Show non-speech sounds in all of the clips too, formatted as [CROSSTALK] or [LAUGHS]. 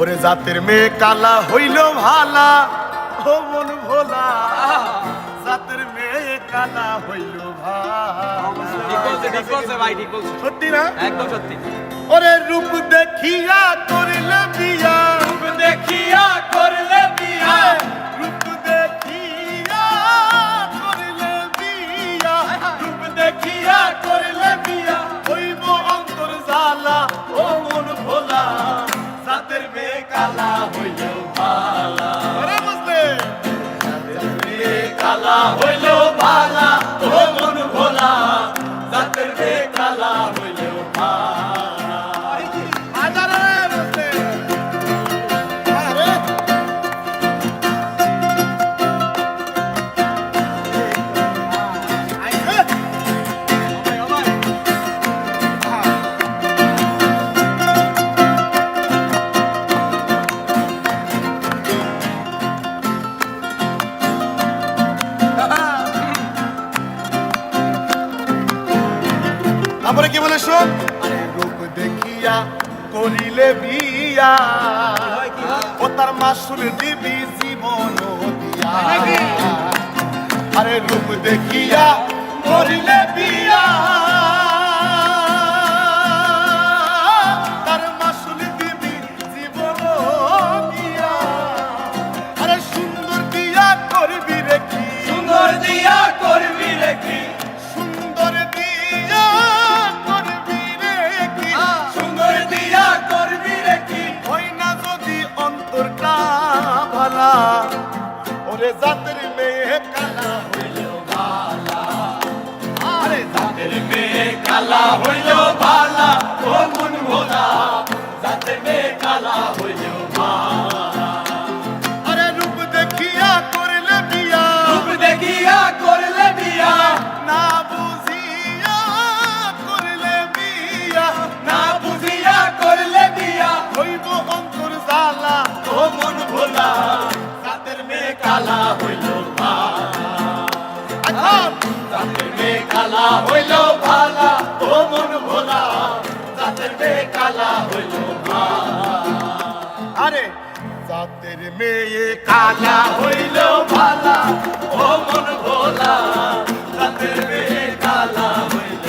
ওরে জাতের মেয়ে কালা হইল ভালা। ও মন ভোলা জাতের মেয়ে কালা হইল ভালা। সত্যি না? একদম সত্যি। ওরে রূপ দেখিয়া করিলা বিয়া। মেয়ে তারপরে কি বলে শোন? আরে রূপ দেখিয়া করিলে বিয়া। ও তার মাসুল দিবি জীবন দিয়া। আরে রূপ দেখিয়া করিলে বিয়া। ওরে জাতের মেয়ে কালা হইল ভালা আরে জাতের মেয়ে কালা হইল মেয়ে কালা হইল আরে। জাতের মেয়ে কালা হইল ভালা ও মন ভোলা জাতের মেয়ে কালা হইল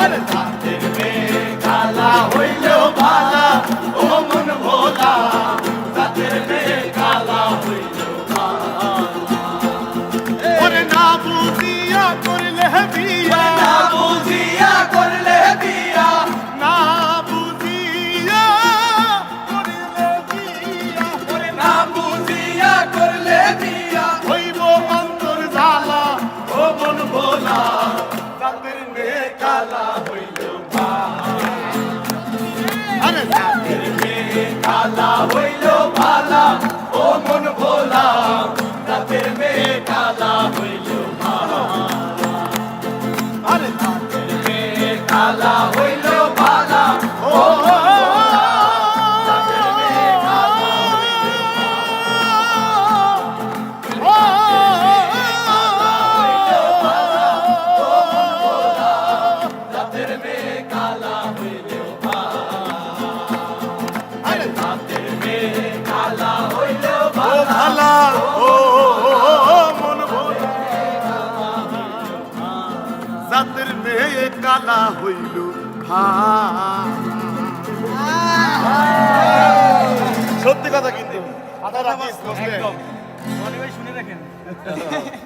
আরে। জাতের মেয়ে কালা হইল ভালা ও মন ভোলা জাতের মেয়ে কালা হইল না বুঝিয়া করলে বিয়া। জাতের মেয়ে কালা হইল সত্যি কথা কিন্তু। একদম। শুনে রাখেন। [LAUGHS]